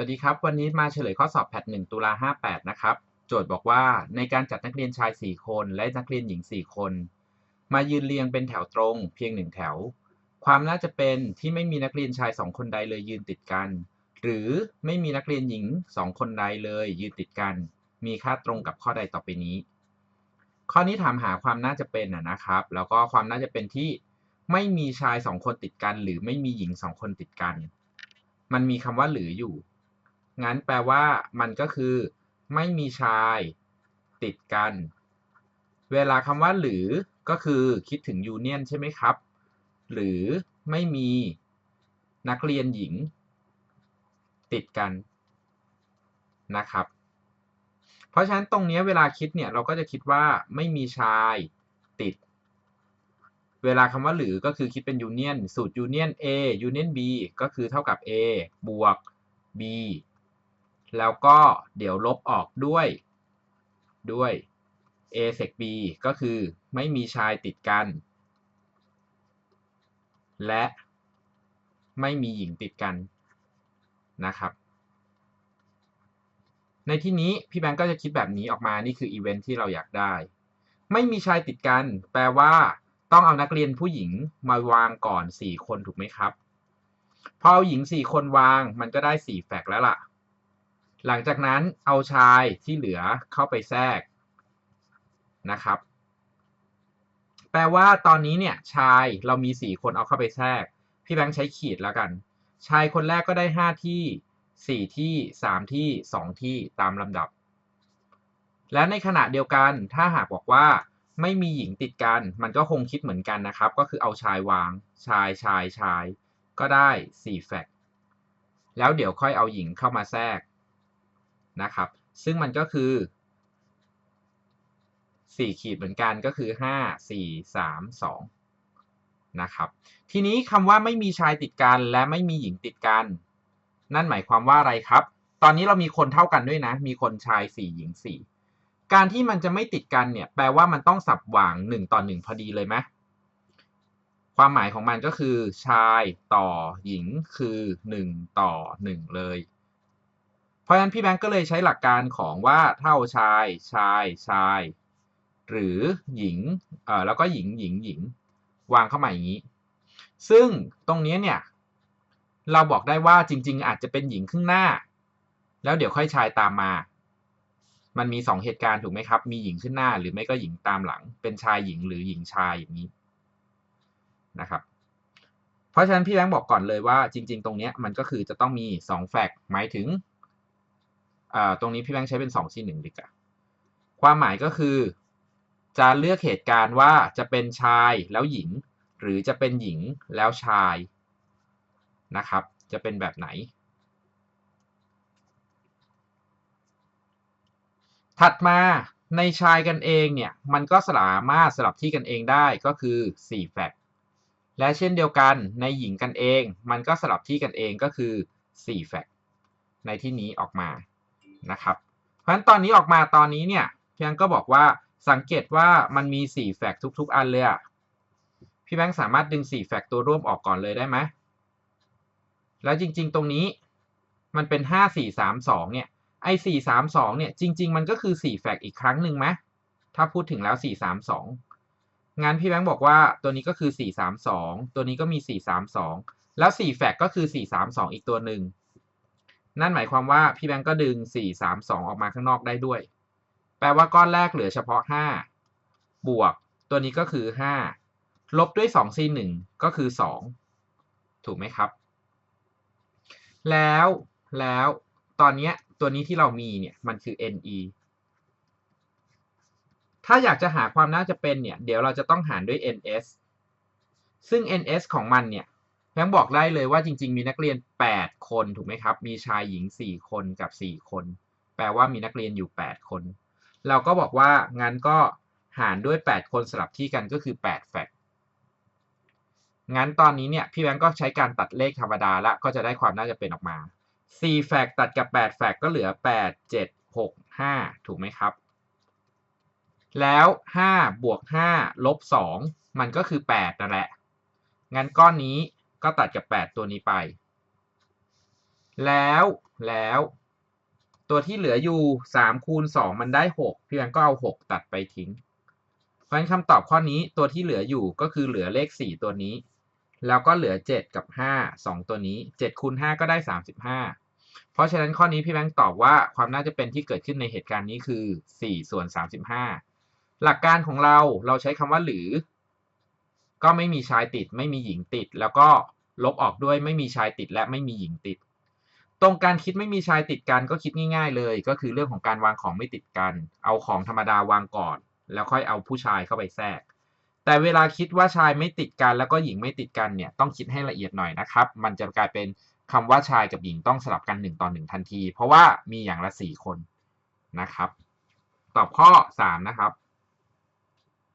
สวัสดีครับ วันนี้มาเฉลยข้อสอบแพท1ตุลา58 นะครับ โจทย์บอกว่าในการจัดนักเรียนชาย 4 คน และนักเรียนหญิง 4 คน มายืนเรียงเป็นแถวตรงเพียง 1 แถว ความน่าจะเป็นที่ไม่มีนักเรียนชาย 2 คนใดเลยยืนติดกัน หรือไม่มีนักเรียนหญิง 2 คนใดเลยยืนติดกัน มีค่าตรงกับข้อใดต่อไปนี้ ข้อนี้ถามหาความน่าจะเป็นนะครับ แล้วก็ความน่าจะเป็นที่ไม่มีชาย 2 คนติดกัน หรือไม่มีหญิง 2 คนติดกัน มันมีคำว่าหรืออยู่ งั้นแปลว่ามันก็คือ ไม่มีชายติดกัน เวลาคำว่าหรือก็คือคิดถึงยูเนียนใช่ไหมครับ หรือไม่มีนักเรียนหญิง ติดกันนะครับ เพราะฉะนั้นตรงนี้เวลาคิดเนี่ยเราก็จะคิดว่าไม่มีชายติด เวลาคำว่าหรือก็คือคิดเป็นยูเนียนสูตรยูเนียน A ยูเนียน B ก็คือเท่ากับ A บวก B แล้วก็เดี๋ยวลบออกด้วย ด้วย a sec b ก็คือไม่มีชายติดกัน และไม่มีหญิงติดกันนะครับ ในที่นี้พี่แบงก์ก็จะคิดแบบนี้ออกมา นี่คืออีเวนท์ที่เราอยากได้ ไม่มีชายติดกัน แปลว่าต้องเอานักเรียนผู้หญิงมาวางก่อน 4 คนถูกไหมครับ พอเอาหญิง 4 คนวางมันก็ได้ 4 แฟกแล้วล่ะ หลังจากนั้นเอาชายที่เหลือเข้าไปแทรกนะครับ แปลว่าตอนนี้เนี่ยชายเรามีสี่คนเอาเข้าไปแทรก พี่แบงค์ใช้ขีดแล้วกัน ชายคนแรกก็ได้ห้าที่สี่ที่สามที่สองที่ตามลำดับ และในขณะเดียวกันถ้าหากบอกว่าไม่มีหญิงติดกัน มันก็คงคิดเหมือนกันนะครับ ก็คือเอาชายวาง ชายชายชาย ก็ได้สี่แฟกแล้วเดี๋ยวค่อยเอาหญิงเข้ามาแทรก นะครับ ซึ่งมันก็คือ 4 ขีดเหมือนกันก็คือ 5 4 3 2นะครับทีนี้คำว่าไม่มีชายติดกันและไม่มีหญิงติดกัน นั่นหมายความว่าอะไรครับ ตอนนี้เรามีคนเท่ากันด้วยนะ มีคนชาย 4 หญิง 4 การที่มันจะไม่ติดกันเนี่ย แปลว่ามันต้องสับหว่าง 1 ต่อ 1 พอดีเลยไหมความหมายของมันก็คือชายต่อหญิงคือ 1 ต่อ 1 เลย เพราะฉะนั้นพี่แบงก์ก็เลยใช้หลักการของว่าเท่าชายชายชาย หรือหญิงเอ่อแล้วก็หญิงหญิงหญิงวางเข้ามาอย่างนี้ ซึ่งตรงนี้เนี่ยเราบอกได้ว่าจริง ๆ อาจจะเป็นหญิงขึ้นหน้า แล้วเดี๋ยวค่อยชายตามมา มันมีสองเหตุการณ์ถูกไหมครับ มีหญิงขึ้นหน้าหรือไม่ก็หญิงตามหลัง เป็นชายหญิงหรือหญิงชายอย่างนี้นะครับ เพราะฉะนั้นพี่แบงค์บอกก่อนเลยว่าจริง ๆ ตรงนี้มันก็คือจะต้องมี2แฟกต์หมายถึง ตรงนี้พี่แบงค์ใช้เป็น2 4 1ดีกว่าความหมายก็คือ จะเลือกเหตุการณ์ว่าจะเป็นชายแล้วหญิง หรือจะเป็นหญิงแล้วชายนะครับ จะเป็นแบบไหน ถัดมาในชายกันเองเนี่ย มันก็สามารถสลับที่กันเองได้ก็คือ4แฟกต์และเช่นเดียวกันในหญิงกันเอง มันก็สลับที่กันเองก็คือ4แฟกต์ในที่นี้ออกมา นะครับ เพราะฉะนั้นตอนนี้ออกมาตอนนี้เนี่ยพียงก็บอกว่าสังเกตว่ามันมี 4 แฟกทุก ๆ อันเลยอะพี่แบงค์สามารถดึง 4 แฟกตัวร่วมออกก่อนเลยได้ไหม แล้วจริงๆ ตรงนี้มันเป็น 5 4 3 2 เนี่ย ไอ้ 4 3 2 เนี่ย จริง ๆ มันก็คือ 4 แฟกอีกครั้งหนึ่งไหม ถ้าพูดถึงแล้ว 4 3 2 งั้นพี่แบงค์บอกว่าตัวนี้ก็คือ 4 3 2 ตัวนี้ก็มี 4 3 2 แล้ว 4 แฟกก็คือ 4 3 2 อีกตัวหนึ่ง นั่นหมายความว่าพี่แบงก์ก็ดึง 4 3 2 ออกมาข้างนอกได้ด้วย แปลว่าก้อนแรกเหลือเฉพาะ 5 บวก ตัวนี้ก็คือ 5 ลบด้วย 2 c 1ก็คือ 2 ถูกไหมครับ แล้วแล้วตอนนี้ตัวนี้ที่เรามีเนี่ยมันคือ ne ถ้าอยากจะหาความน่าจะเป็นเนี่ย เดี๋ยวเราจะต้องหารด้วย ns ซึ่ง ns ของมันเนี่ย แบงค์บอกได้เลยว่าจริง ๆ มีนักเรียน 8 คนถูกไหมครับ มีชายหญิง 4 คนกับ 4 คน แปลว่ามีนักเรียนอยู่ 8 คน เราก็บอกว่างั้นก็หารด้วย 8 คนสลับที่กันก็คือ 8 แฟกงั้นตอนนี้เนี่ยพี่แบงก์ก็ใช้การตัดเลขธรรมดาละก็จะได้ความน่าจะเป็นออกมา4แฟกตัดกับ8แฟกก็เหลือ 8 7 6 5 ถูกไหมครับ แล้ว 5 บวก 5 ลบ 2 มันก็คือ 8 นั่นแหละ งั้นก้อนนี้ ก็ตัดกับ 8 ตัวนี้ไป แล้วแล้ว ตัวที่เหลืออยู่สามคูณสองมันได้หกพี่แบงก์ก็เอาหกตัดไปทิ้ง เพราะฉะนั้นคำตอบข้อนี้ตัวที่เหลืออยู่ก็คือเหลือเลขสี่ตัวนี้ แล้วก็เหลือเจ็ดกับห้าสองตัวนี้เจ็ดคูณห้าก็ได้สามสิบห้าเพราะฉะนั้นข้อนี้พี่แบงค์ตอบว่าความน่าจะเป็นที่เกิดขึ้นในเหตุการณ์นี้คือสี่ส่วนสามสิบห้าหลักการของเราเราใช้คำว่าหรือ ก็ไม่มีชายติด ไม่มีหญิงติด แล้วก็ลบออกด้วยไม่มีชายติดและไม่มีหญิงติด ตรงการคิดไม่มีชายติดกันก็คิดง่ายๆเลย ก็คือเรื่องของการวางของไม่ติดกัน เอาของธรรมดาวางก่อน แล้วค่อยเอาผู้ชายเข้าไปแทรก แต่เวลาคิดว่าชายไม่ติดกัน แล้วก็หญิงไม่ติดกันเนี่ยต้องคิดให้ละเอียดหน่อยนะครับ มันจะกลายเป็นคำว่าชายกับหญิงต้องสลับกันหนึ่งต่อหนึ่งทันที เพราะว่ามีอย่างละสี่คนนะครับ ตอบข้อสามนะครับ